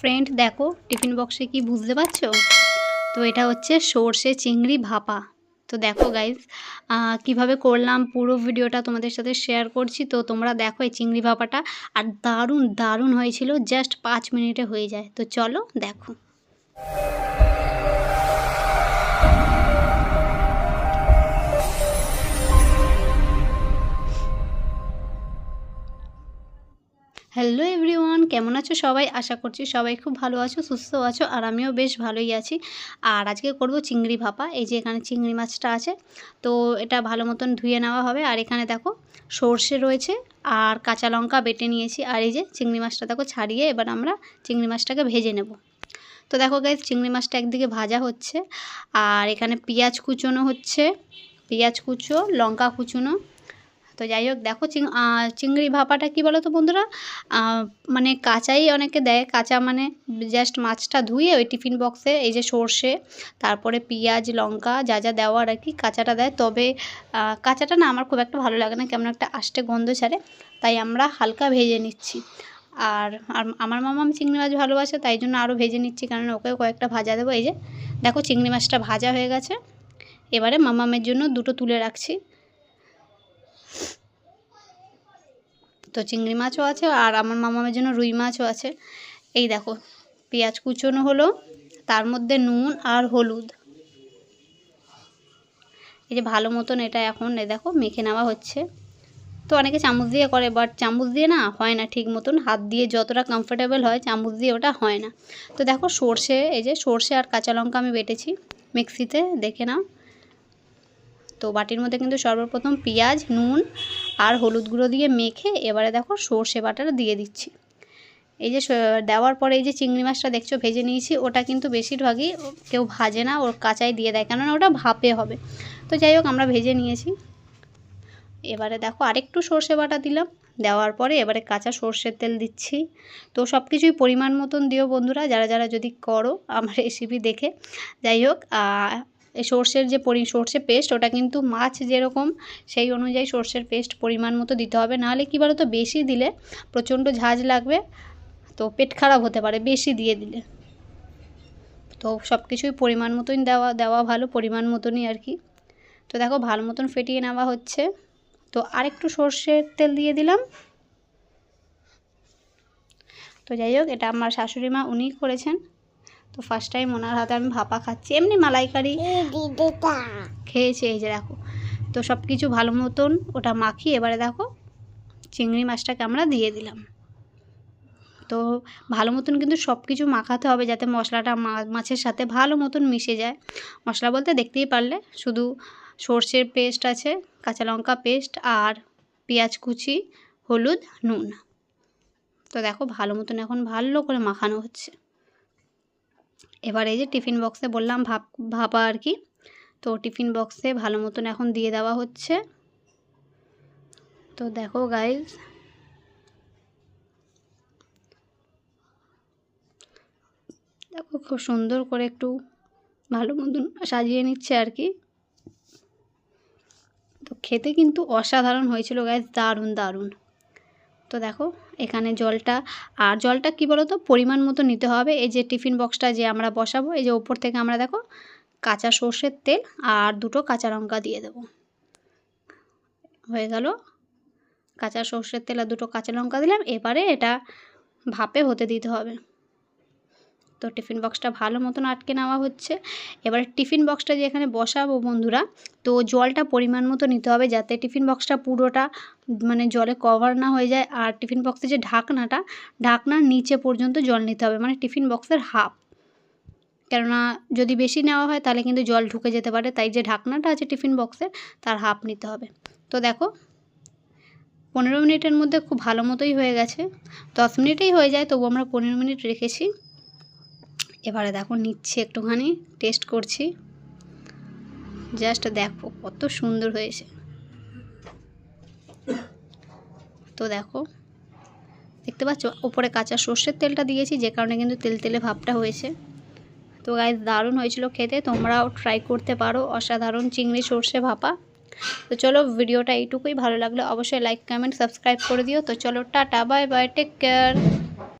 Friend দেখো tiffin বক্সে কি বুঝতে পারছ? তো এটা হচ্ছে সর্ষে চিংড়ি ভাপা। তো দেখো গাইজ কীভাবে করলাম পুরো ভিডিওটা তোমাদের সাথে শেয়ার করছি। তো তোমরা দেখো এই চিংড়ি ভাপাটা, আর দারুণ দারুণ হয়েছিল জাস্ট পাঁচ মিনিটে হয়ে যায়। তো চলো, দেখো। হ্যালো এভরিওয়ান কেমন আছো সবাই? আশা করছি সবাই খুব ভালো আছো সুস্থ আছো, আর আমিও বেশ ভালোই আছি। আর আজকে করব চিংড়ি ভাপা, এই যে এখানে চিংড়ি মাছটা আছে, তো এটা ভালো মতন ধুয়ে নেওয়া হবে। আর এখানে দেখো সর্ষে রয়েছে, আর কাঁচা লঙ্কা বেটে নিয়েছি, আর এই যে চিংড়ি মাছটা দেখো ছাড়িয়ে এবার আমরা চিংড়ি মাছটাকে ভেজে নেব। তো দেখো গাইজ চিংড়ি মাছটা একদিকে ভাজা হচ্ছে, আর এখানে পেঁয়াজ কুচোনো হচ্ছে, পেঁয়াজ কুচো, লঙ্কা কুচোনো তো যাই হোক, দেখো চিং চিংড়ি ভাপাটা কি বলো তো বন্ধুরা মানে কাঁচাই অনেকে দেয়। কাঁচা মানে জাস্ট মাছটা ধুয়ে ওই টিফিন বক্সে এই যে সর্ষে, তারপরে পেঁয়াজ, লঙ্কা, যা যা দেওয়ার আর কি কাঁচাটা দেয়। তবে কাঁচাটা না আমার খুব একটা ভালো লাগে না, কেমন একটা আষ্টে গন্ধ ছাড়ে, তাই আমরা হালকা ভেজে নিচ্ছি। আর আর আমার মামা চিংড়ি মাছ ভালোবাসে, তাই জন্য আরও ভেজে নিচ্ছি, কারণ ওকেও কয়েকটা ভাজা দেবো। এই যে, দেখো চিংড়ি মাছটা ভাজা হয়ে গেছে। এবারে মামামের জন্য দুটো তুলে রাখছি। তো চিংড়ি মাছও আছে আর আমার মামামের জন্য রুই মাছও আছে। এই দেখো, পেঁয়াজ কুচোনো হলো, তার মধ্যে নুন আর হলুদ। এই যে ভালো মতন এটা এখন, এই দেখো, মেখে নেওয়া হচ্ছে। তো অনেকে চামচ দিয়ে করে বাট চামচ দিয়ে না হয় না ঠিক মতন। হাত দিয়ে যতটা কমফোর্টেবল হয়, চামচ দিয়ে ওটা হয় না। তো দেখো, সর্ষে, এই যে সর্ষে আর কাঁচা লঙ্কা আমি বেটেছি মিক্সিতে, দেখে নাও। তো বাটির মধ্যে কিন্তু সর্বপ্রথম পেঁয়াজ, নুন আর হলুদ গুঁড়ো দিয়ে মেখে এবারে দেখো সর্ষে বাটাটা দিয়ে দিচ্ছি। এই যে দেওয়ার পরে এই যে চিংড়ি মাছটা দেখছ ভেজে নিয়েছি, ওটা কিন্তু বেশিরভাগই কেউ ভাজে না, ওর কাঁচাই দিয়ে দেয়, কেননা ওটা ভাপে হবে। তো যাই হোক, আমরা ভেজে নিয়েছি। এবারে দেখো আরেকটু সর্ষে বাটা দিলাম, দেওয়ার পরে এবারে কাঁচা সর্ষের তেল দিচ্ছি। তো সব কিছুই পরিমাণ মতন দিও বন্ধুরা, যারা যারা যদি করো আমার রেসিপি দেখে। যাই হোক সর্ষের যে পরি, সর্ষে পেস্ট ওটা কিন্তু মাছ যেরকম, সেই অনুযায়ী সর্ষের পেস্ট পরিমাণ মতো দিতে হবে। নাহলে কী বলো তো বেশি দিলে প্রচণ্ড ঝাঁজ লাগবে, তো পেট খারাপ হতে পারে, বেশি দিয়ে দিলে। তো সব কিছুই পরিমাণ মতন দেওয়া দেওয়া ভালো, পরিমাণ মতনই আর কি। তো দেখো, ভালো মতন ফেটিয়ে নেওয়া হচ্ছে। তো আরেকটু সর্ষের তেল দিয়ে দিলাম। তো যাই হোক, এটা আমার শাশুড়ি মা উনিই করেছেন। তো ফার্স্ট টাইম ওনার হাতে আমি ভাপা খাচ্ছি। এমনি মালাইকারি খেয়েছি এই যে দেখো। তো সব কিছু ভালো মতন ওটা মাখিয়ে এবারে দেখো চিংড়ি মাছটাকে আমরা দিয়ে দিলাম। তো ভালো মতন কিন্তু সব কিছু মাখাতে হবে যাতে মশলাটা মাছের সাথে ভালো মতন মিশে যায়। মশলা বলতে দেখতেই পারলে শুধু সর্ষের পেস্ট আছে কাঁচা লঙ্কা পেস্ট আর পেঁয়াজ কুচি হলুদ নুন। তো দেখো ভালো মতন এখন ভালো করে মাখানো হচ্ছে। এবার এই যে টিফিন বক্সে বললাম ভাপ, ভাপা আর কি, তো টিফিন বক্সে ভালো মতন এখন দিয়ে দেওয়া হচ্ছে। তো দেখো গাইজ দেখো খুব সুন্দর করে একটু ভালো মতন সাজিয়ে নিচ্ছে আর কি। তো খেতে কিন্তু অসাধারণ হয়েছিল গাইজ দারুণ দারুণ। তো দেখো এখানে জলটা, আর জলটা কি বলো তো পরিমাণ মতো নিতে হবে। এই যে টিফিন বক্সটা যে আমরা বসাবো, এই যে ওপর থেকে আমরা দেখো কাঁচা সর্ষের তেল আর দুটো কাঁচা লঙ্কা দিয়ে দেব। হয়ে গেল। কাঁচা সর্ষের তেল আর দুটো কাঁচা লঙ্কা দিলাম। এবারে এটা ভাপে হতে দিতে হবে। তো টিফিন বক্সটা ভালো মতন আটকে নেওয়া হচ্ছে। এবার টিফিন বক্সটা যে এখানে বসাবো বন্ধুরা, তো জলটা পরিমাণ মতো নিতে হবে যাতে টিফিন বক্সটা পুরোটা মানে জলে কভার না হয়ে যায়। আর টিফিন বক্সের যে ঢাকনাটা, ঢাকনার নিচে পর্যন্ত জল নিতে হবে মানে টিফিন বক্সের হাফ। কেননা যদি বেশি নেওয়া হয় তাহলে কিন্তু জল ঢুকে যেতে পারে, তাই যে ঢাকনাটা আছে টিফিন বক্সের, তার হাফ নিতে হবে। তো দেখো, পনেরো মিনিটের মধ্যে খুব ভালো মতোই হয়ে গেছে। দশ মিনিটেই হয়ে যায়, তবু আমরা পনেরো মিনিট রেখেছি। এবারে দেখো নিচ্ছি একটুখানি টেস্ট করছি। জাস্ট দেখো কত সুন্দর হয়েছে। তো দেখো, দেখতে পাচ্ছ ওপরে কাঁচা সর্ষের তেলটা দিয়েছি, যে কারণে কিন্তু তেল তেলে ভাবটা হয়েছে। তো গায়ে দারুণ হয়েছিল খেতে, তোমরাও ট্রাই করতে পারো, অসাধারণ চিংড়ি সর্ষে ভাপা। তো চলো ভিডিওটা এইটুকুই, ভালো লাগলে অবশ্যই লাইক কমেন্ট সাবস্ক্রাইব করে দিও। তো চলো, tata bye bye take care